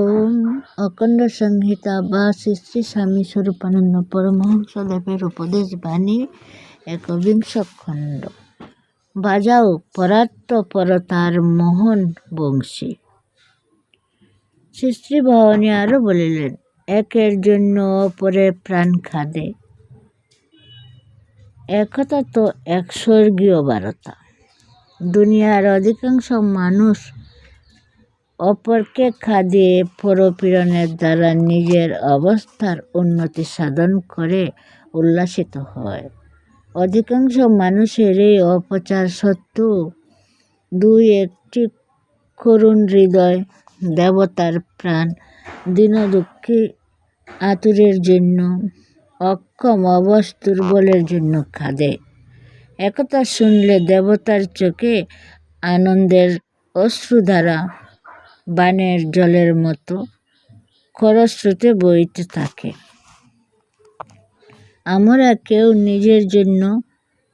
ওম অখণ্ড সংহিতা বা শ্রী শ্রী স্বামী স্বরূপানন্দ পরমহংসদেবের উপদেশ বাণী একবিংশ খণ্ড। বাজাও পরাত্ম পরতার মোহন বংশী। শ্রী শ্রী ভবানী আরও বলিলেন, একের জন্য অপরে প্রাণ খাদে। একথা তো এক স্বর্গীয় বারতা। দুনিয়ার অধিকাংশ মানুষ অপরকে খাদিয়ে পরপীড়নের দ্বারা নিজের অবস্থার উন্নতি সাধন করে উল্লাসিত হয়। অধিকাংশ মানুষের এই অপচার সত্ত্বেও দুই একটি করুণ হৃদয়, দেবতার প্রাণ, দীনদুঃখী আতুরের জন্য, অক্ষম অবস্তুর বলের জন্য খাদে। একথা শুনলে দেবতার চোখে আনন্দের অশ্রুধারা বানের জলের মতো খরস্রোতে বইতে থাকে। আমরা কেউ নিজের জন্য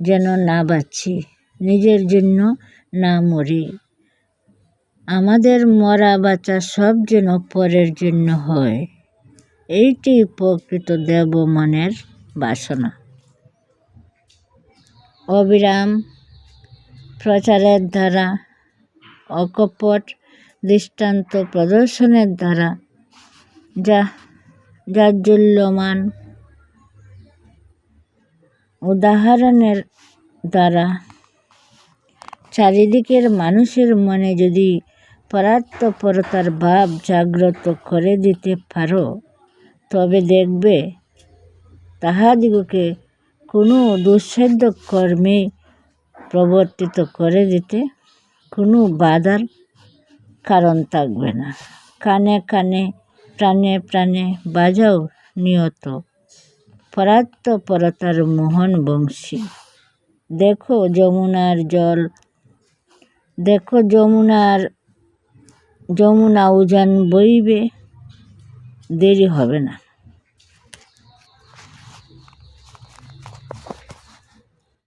যেন না বাঁচি, নিজের জন্য না মরি। আমাদের মরা বাঁচা সব যেন পরের জন্য হয়। এইটি প্রকৃত দেব মনের বাসনা। অবিরাম প্রচারের দ্বারা অকপট দৃষ্টান্ত প্রদর্শনের দ্বারা। যা জাজ্জল্যমান উদাহরণের দ্বারা। চারিদিকের মানুষের মনে যদি পরাত্মপরতার ভাব জাগ্রত করে দিতে পারো, তবে দেখবে তাহাদিগকে কোনো দুঃসাধ্য কর্মে প্রবর্তিত করে দিতে কোনো বাধার কারণ থাকবে না। কানে কানে, প্রাণে প্রাণে বাজাও নিয়ত। পরাত্মপরতার মোহন বংশী। দেখো যমুনার জল, দেখো যমুনার, যমুনা উজান বইবে, দেরি হবে না।